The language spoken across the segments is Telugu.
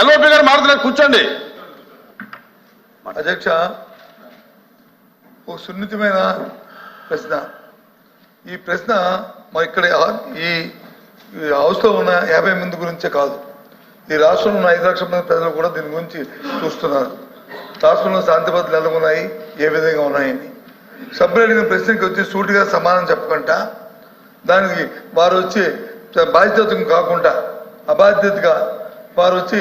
ఎల్ఓపి గారు మారుతున్నారు కూర్చోండి. అధ్యక్ష ఓ సున్నితమైన ప్రశ్న. ఈ ప్రశ్న మా ఇక్కడ ఈ హౌస్లో ఉన్న యాభై మంది గురించే కాదు. ఈ రాష్ట్రంలో ఉన్న ఐదు లక్షల మంది ప్రజలు కూడా దీని గురించి చూస్తున్నారు. రాష్ట్రంలో శాంతి భద్రతలు ఎలా ఉన్నాయి ఏ విధంగా ఉన్నాయని సభ్యులు అడిగిన ప్రశ్నకి వచ్చి సూటిగా సమాధానం చెప్పకుండా దానికి వారు వచ్చి బాధ్యత కాకుండా అబాధ్యతగా వారు వచ్చి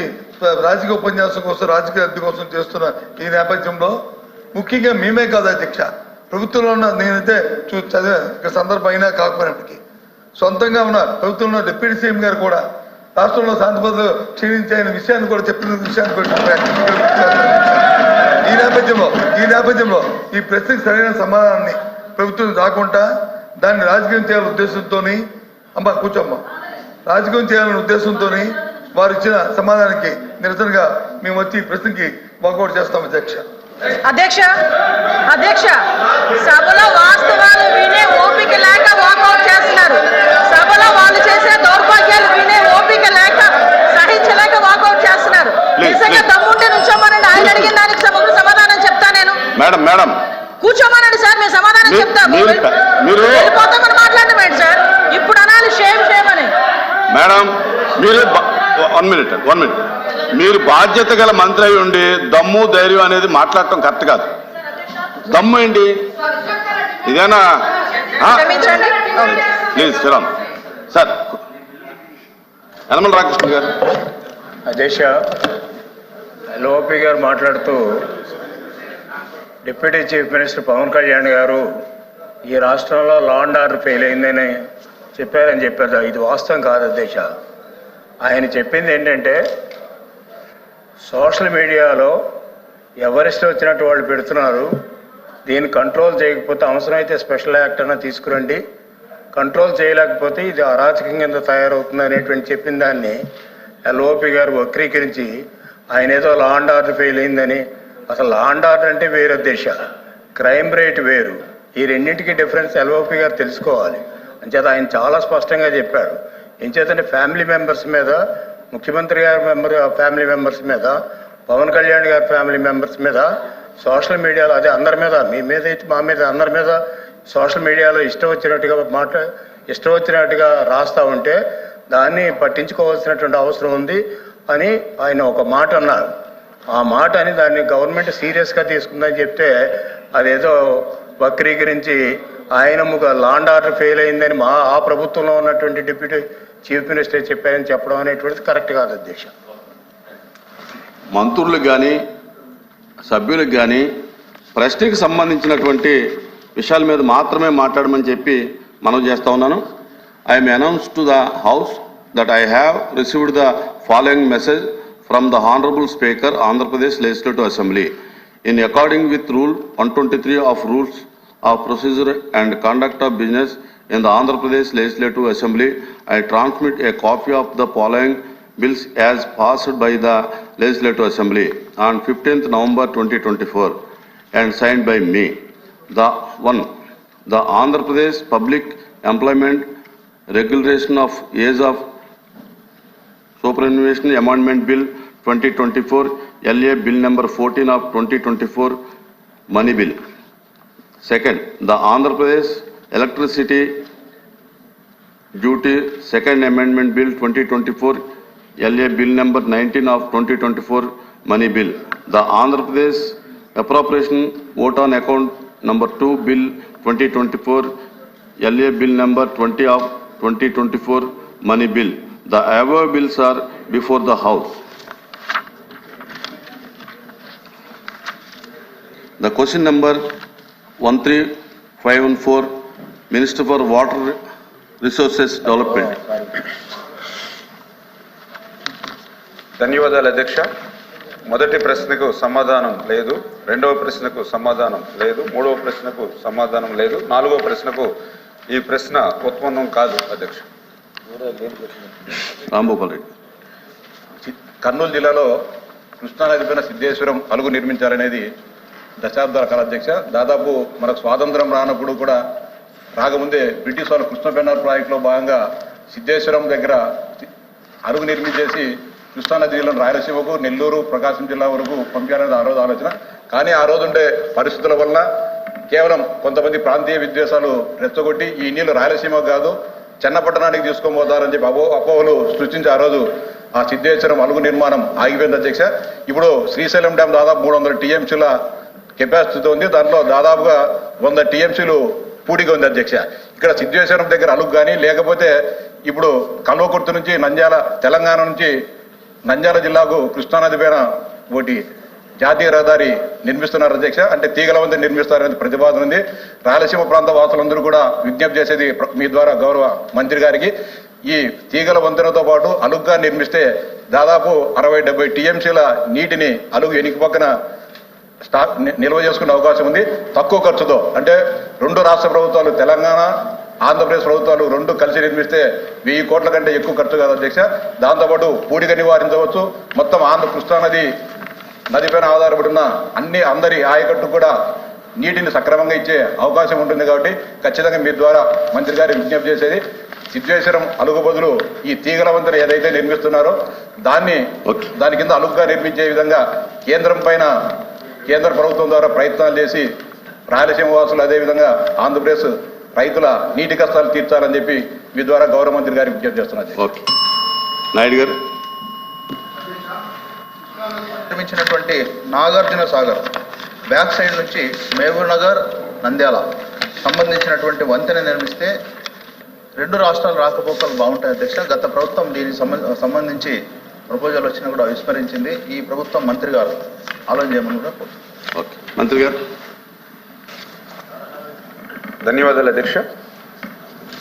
రాజకీయ ఉపన్యాసం కోసం రాజకీయ అద్దె కోసం చేస్తున్న ఈ నేపథ్యంలో ముఖ్యంగా మేమే కాదు అధ్యక్ష. ప్రభుత్వంలో ఉన్న నేనైతే చూ చదివా సందర్భం అయినా కాకపోయినప్పటికీ సొంతంగా ఉన్న ప్రభుత్వంలో ఉన్న డిప్యూటీ సీఎం గారు కూడా రాష్ట్రంలో శాంతి భద్రతలు క్షీణించే విషయాన్ని కూడా చెప్పిన విషయాన్ని కూడా ఈ నేపథ్యంలో ఈ నేపథ్యంలో ఈ ప్రశ్నకు సరైన సమాధానాన్ని ప్రభుత్వం రాకుండా దాన్ని రాజకీయం చేయాలనే ఉద్దేశంతో అమ్మ కూర్చోమ్మ. రాజకీయం చేయాలనే ఉద్దేశంతో వారు ఇచ్చిన సమాధానానికి నిరసనగా మేము వచ్చి ప్రశ్నకి వాకౌట్ చేస్తాం అధ్యక్ష. అధ్యక్ష అధ్యక్ష సభలో వాస్తవాలు వినే ఓపిక లేక వాకౌట్ చేస్తున్నారు. సభలో వాళ్ళు చేసే దౌర్భాగ్యాలు వినే ఓపిక లేక సహించలేక వాకౌట్ చేస్తున్నారు. నిజంగా. దమ్ముంటే నుంచోమనండి. ఆయన అడిగిన దానికి సభకు సమాధానం చెప్తా నేను. Madam madam. కూర్చోమనండి సార్ మేము సమాధానం చెప్తాము. మీరు- మీరు- వెళ్ళిపోతామని మాట్లాడమేంటి సార్? ఇప్పుడు అనాలి షేమ్ షేమ్ అని. మేడం మీరు వన్ మినిట్ వన్ మినిట్. మీరు బాధ్యత గల మంత్రి అయి ఉండి దమ్ము ధైర్యం అనేది మాట్లాడటం కరెక్ట్ కాదు. దమ్ము ఏంటి? ఇదేనా? Please Sriram sir Yanamala Ramakrishna garu. అధ్యక్ష లోపి గారు మాట్లాడుతూ deputy chief minister Pawan Kalyan garu ఈ రాష్ట్రంలో లా అండ్ ఆర్డర్ ఫెయిల్ అయిందని చెప్పారని చెప్పారు ఇది వాస్తవం కాదు అధ్యక్ష. ఆయన చెప్పింది ఏంటంటే సోషల్ మీడియాలో ఎవరెస్ట్ వచ్చినట్టు వాళ్ళు పెడుతున్నారు దీన్ని కంట్రోల్ చేయకపోతే అవసరమైతే స్పెషల్ యాక్ట్ అన్న తీసుకురండి. కంట్రోల్ చేయలేకపోతే ఇది అరాచకం కింద తయారవుతుంది అనేటువంటి చెప్పిన దాన్ని ఎల్ఓపి గారు వక్రీకరించి ఆయన ఏదో లా అండ్ ఆర్డర్ ఫెయిల్ అయిందని. అసలు లా అండ్ ఆర్డర్ అంటే వేరే దేశ క్రైమ్ రేట్ వేరు. ఈ రెండింటికి డిఫరెన్స్ ఎల్ఓపి గారు తెలుసుకోవాలి. అంచేత ఆయన చాలా స్పష్టంగా చెప్పారు. ఎంచేతంటే ఫ్యామిలీ మెంబర్స్ మీద ముఖ్యమంత్రి గారి మెంబర్ ఫ్యామిలీ మెంబర్స్ మీద పవన్ కళ్యాణ్ గారి ఫ్యామిలీ మెంబర్స్ మీద సోషల్ మీడియాలో అదే అందరి మీద మీ మీద అయితే మా మీద అందరి మీద సోషల్ మీడియాలో ఇష్టం వచ్చినట్టుగా మాట ఇష్టం వచ్చినట్టుగా రాస్తా ఉంటే దాన్ని పట్టించుకోవాల్సినటువంటి అవసరం ఉంది అని ఆయన ఒక మాట అన్నారు. ఆ మాట అని దాన్ని గవర్నమెంట్ సీరియస్గా తీసుకుందని చెప్తే అదేదో వక్రీకరించి ఆయన ముఖ లాండ్ ఆర్డర్ ఫెయిల్ అయిందని మా ఆ ప్రభుత్వంలో ఉన్నటువంటి డిప్యూటీ చీఫ్ మినిస్టర్ చెప్పారని చెప్పడం అనేటువంటిది కరెక్ట్ కాదు అధ్యక్ష. మంత్రులకు కానీ సభ్యులకు కానీ ప్రశ్నకి సంబంధించినటువంటి విషయాల మీద మాత్రమే మాట్లాడమని చెప్పి మనం చేస్తా ఉన్నాను. I'm announce to the house that I have received the following message from the honourable speaker Andhra Pradesh legislative assembly in according with rule one twenty three of rules of procedure and conduct of business in the Andhra Pradesh Legislative Assembly, I transmit a copy of the following bills as passed by the Legislative Assembly on 15th November 2024 and signed by me. The one, the Andhra Pradesh Public Employment Regulation of Age of Superannuation Amendment Bill 2024, LA Bill number 14 of 2024, Money Bill. Second, the Andhra Pradesh Electricity Duty Second Amendment Bill 2024, LA Bill number 19 of 2024, Money Bill. The Andhra Pradesh Appropriation Vote on Account Number 2 Bill 2024, LA Bill number 20 of 2024, Money Bill. The above bills are before the House. The question number 13514, Minister for Water Resources Development. ధన్యవాదాలు అధ్యక్ష మొదటి ప్రశ్నకు సమాధానం లేదు రెండవ ప్రశ్నకు సమాధానం లేదు మూడవ ప్రశ్నకు సమాధానం లేదు నాలుగవ ప్రశ్నకు ఈ ప్రశ్న ఉత్పన్నం కాదు అధ్యక్ష రాంభూపాల్ రెడ్డి. కర్నూలు జిల్లాలో కృష్ణానది పైన సిద్ధేశ్వరం అలుగు నిర్మించాలనేది దశాబ్దాల కాల అధ్యక్ష దాదాపు మనకు స్వాతంత్రం రానప్పుడు కూడా రాకముందే బ్రిటిష్ వాళ్ళు కృష్ణ పెన్నార్ ప్రాజెక్టులో భాగంగా సిద్ధేశ్వరం దగ్గర అరుగు నిర్మించేసి కృష్ణానది జిల్లాను రాయలసీమకు నెల్లూరు ప్రకాశం జిల్లా వరకు పంపించాలనేది ఆ రోజు ఆలోచన. కానీ ఆ రోజు ఉండే పరిస్థితుల వల్ల కేవలం కొంతమంది ప్రాంతీయ విద్వేషాలు రెచ్చగొట్టి ఈ నీళ్ళు రాయలసీమకు కాదు చెన్నపట్టణానికి తీసుకొని పోతారని చెప్పి అపో అపోహలు సృష్టించి ఆ రోజు ఆ సిద్ధేశ్వరం అలుగు నిర్మాణం ఆగిపోయింది అధ్యక్ష. ఇప్పుడు శ్రీశైలం డ్యాం దాదాపు మూడు వందల టీఎంసీల కెపాసిటీతో ఉంది. దాంట్లో దాదాపుగా వంద టీఎంసీలు పూడిగా ఉంది అధ్యక్ష. ఇక్కడ సిద్ధేశ్వరం దగ్గర అలుగు కానీ లేకపోతే ఇప్పుడు కల్వకుర్తి నుంచి నంద్యాల తెలంగాణ నుంచి నంద్యాల జిల్లాకు కృష్ణానది పైన ఒకటి జాతీయ రహదారి నిర్మిస్తున్నారు అధ్యక్ష. అంటే తీగల వంతు నిర్మిస్తారనేది ప్రతిపాదన ఉంది. రాయలసీమ ప్రాంత వాసులందరూ కూడా విజ్ఞప్తి చేసేది మీ ద్వారా గౌరవ మంత్రి గారికి. ఈ తీగల వంతెనతో పాటు అలుగ్గా నిర్మిస్తే దాదాపు అరవై డెబ్బై టీఎంసీల నీటిని అలుగు ఎనికి పక్కన స్టాక్ నిల్వ చేసుకునే అవకాశం ఉంది. తక్కువ ఖర్చుతో అంటే రెండు రాష్ట్ర ప్రభుత్వాలు తెలంగాణ ఆంధ్రప్రదేశ్ ప్రభుత్వాలు రెండు కలిసి నిర్మిస్తే వెయ్యి కోట్ల కంటే ఎక్కువ ఖర్చు కాదు అధ్యక్ష. దాంతోపాటు పూడిక నివారించవచ్చు. మొత్తం ఆంధ్ర కృష్ణానది నదిపైన ఆధారపడి ఉన్న అన్ని అందరి ఆయకట్టు కూడా నీటిని సక్రమంగా ఇచ్చే అవకాశం ఉంటుంది కాబట్టి ఖచ్చితంగా మీ ద్వారా మంత్రి గారి విజ్ఞప్తి చేసేది. సిద్ధేశ్వరం అలుగు బదులు ఈ తీగల వంతెన ఏదైతే నిర్మిస్తున్నారో దాన్ని. దాని కింద అలుగుగా నిర్మించే విధంగా కేంద్రం పైన కేంద్ర ప్రభుత్వం ద్వారా ప్రయత్నాలు చేసి రాయలసీమ వాసులు అదేవిధంగా ఆంధ్రప్రదేశ్ రైతుల నీటి కష్టాలు తీర్చాలని చెప్పి మీ ద్వారా గౌరవ మంత్రి గారికి విజ్ఞప్తి చేస్తున్నారు ఓకే. నాయుడు గారు. నిర్మించినటువంటి నాగార్జున సాగర్ బ్యాక్ సైడ్ నుంచి మహబూబ్ నగర్ నంద్యాల సంబంధించినటువంటి వంతెన నిర్మిస్తే రెండు రాష్ట్రాల రాకపోకలు బాగుంటాయి అధ్యక్ష. గత ప్రభుత్వం దీనికి సంబంధ- సంబంధించి ప్రపోజల్ వచ్చినా కూడా విస్మరించింది. ఈ ప్రభుత్వం మంత్రి గారు ఆలోచన చేయమని కూడా. ఓకే. మంత్రి గారు. ధన్యవాదాలు అధ్యక్ష.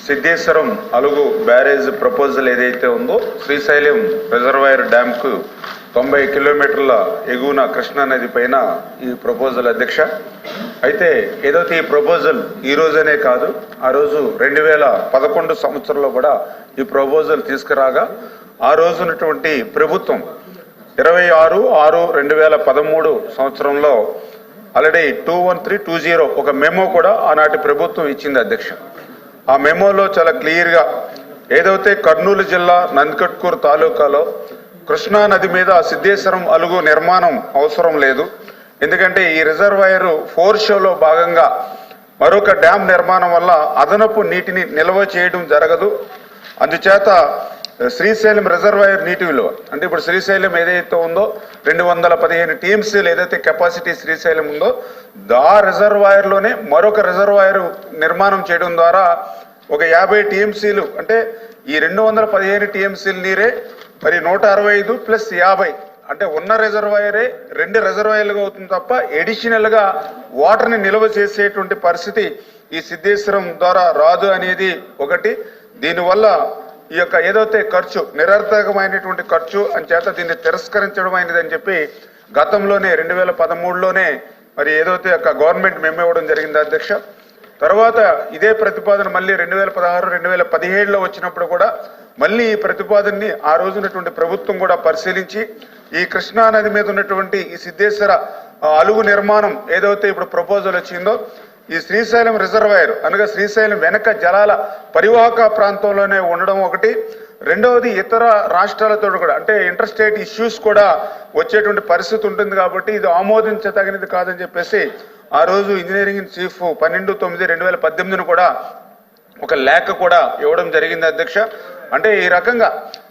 సిద్ధేశ్వరం అలుగు బ్యారేజ్ ప్రపోజల్ ఏదైతే ఉందో శ్రీశైలం రిజర్వాయర్ డ్యాంకు తొంభై కిలోమీటర్ల ఎగువన కృష్ణా నది పైన ఈ ప్రపోజల్ అధ్యక్ష. అయితే ఏదైతే ఈ ప్రపోజల్ ఈ రోజనే కాదు ఆ రోజు రెండు వేల పదకొండు సంవత్సరంలో కూడా ఈ ప్రపోజల్ తీసుకురాగా ఆ రోజునటువంటి ప్రభుత్వం ఇరవై ఆరు ఆరు రెండు వేల పదమూడు సంవత్సరంలో already two one three two zero ఒక మెమో కూడా ఆనాటి ప్రభుత్వం ఇచ్చింది అధ్యక్ష. ఆ మెమోలో చాలా క్లియర్గా ఏదైతే కర్నూలు జిల్లా నందికట్కూరు తాలూకాలో కృష్ణా నది మీద సిద్ధేశ్వరం అలుగు నిర్మాణం అవసరం లేదు. ఎందుకంటే ఈ రిజర్వాయర్ ఫోర్ షోలో భాగంగా మరొక డ్యామ్ నిర్మాణం వల్ల అదనపు నీటిని నిల్వ చేయడం జరగదు. అందుచేత శ్రీశైలం రిజర్వాయర్ నీటి విలువ. అంటే ఇప్పుడు శ్రీశైలం ఏదైతే ఉందో రెండు వందల పదిహేను టీఎంసీలు ఏదైతే కెపాసిటీ శ్రీశైలం ఉందో ఆ రిజర్వాయర్లోనే మరొక రిజర్వాయర్ నిర్మాణం చేయడం ద్వారా ఒక యాభై టీఎంసీలు అంటే ఈ రెండు వందల పదిహేను టీఎంసీల నీరే మరి నూట అరవై ఐదు ప్లస్ యాభై అంటే ఉన్న రిజర్వాయరే రెండు రిజర్వాయర్లుగా అవుతుంది తప్ప ఎడిషనల్గా వాటర్ని నిల్వ చేసేటువంటి పరిస్థితి ఈ సిద్ధేశ్వరం ద్వారా రాదు అనేది ఒకటి. దీనివల్ల ఈ యొక్క ఏదైతే ఖర్చు నిరర్థకమైనటువంటి ఖర్చు అని చేత దీన్ని తిరస్కరించడం అయినది అని చెప్పి గతంలోనే రెండు వేల పదమూడులోనే మరి ఏదైతే ఒక గవర్నమెంట్ మెమో ఇవ్వడం జరిగింది అధ్యక్ష. తర్వాత ఇదే ప్రతిపాదన మళ్ళీ రెండు వేల పదహారు రెండు వేల పదిహేడులో వచ్చినప్పుడు కూడా మళ్ళీ ఈ ప్రతిపాదనని ఆ రోజునటువంటి ప్రభుత్వం కూడా పరిశీలించి ఈ కృష్ణా నది మీద ఉన్నటువంటి ఈ సిద్ధేశ్వర అలుగు నిర్మాణం ఏదైతే ఇప్పుడు ప్రపోజల్ వచ్చిందో ఈ శ్రీశైలం రిజర్వాయర్ అనగా శ్రీశైలం వెనక జలాల పరివాహక ప్రాంతంలోనే ఉండడం ఒకటి. రెండవది ఇతర రాష్ట్రాలతో కూడా అంటే ఇంటర్ స్టేట్ ఇష్యూస్ కూడా వచ్చేటువంటి పరిస్థితి ఉంటుంది కాబట్టి ఇది ఆమోదించదగినది కాదని చెప్పేసి ఆ రోజు ఇంజనీరింగ్ ఇన్ చీఫ్ పన్నెండు తొమ్మిది రెండు వేల పద్దెనిమిదిని కూడా ఒక లేఖ కూడా ఇవ్వడం జరిగింది అధ్యక్ష. అంటే ఈ రకంగా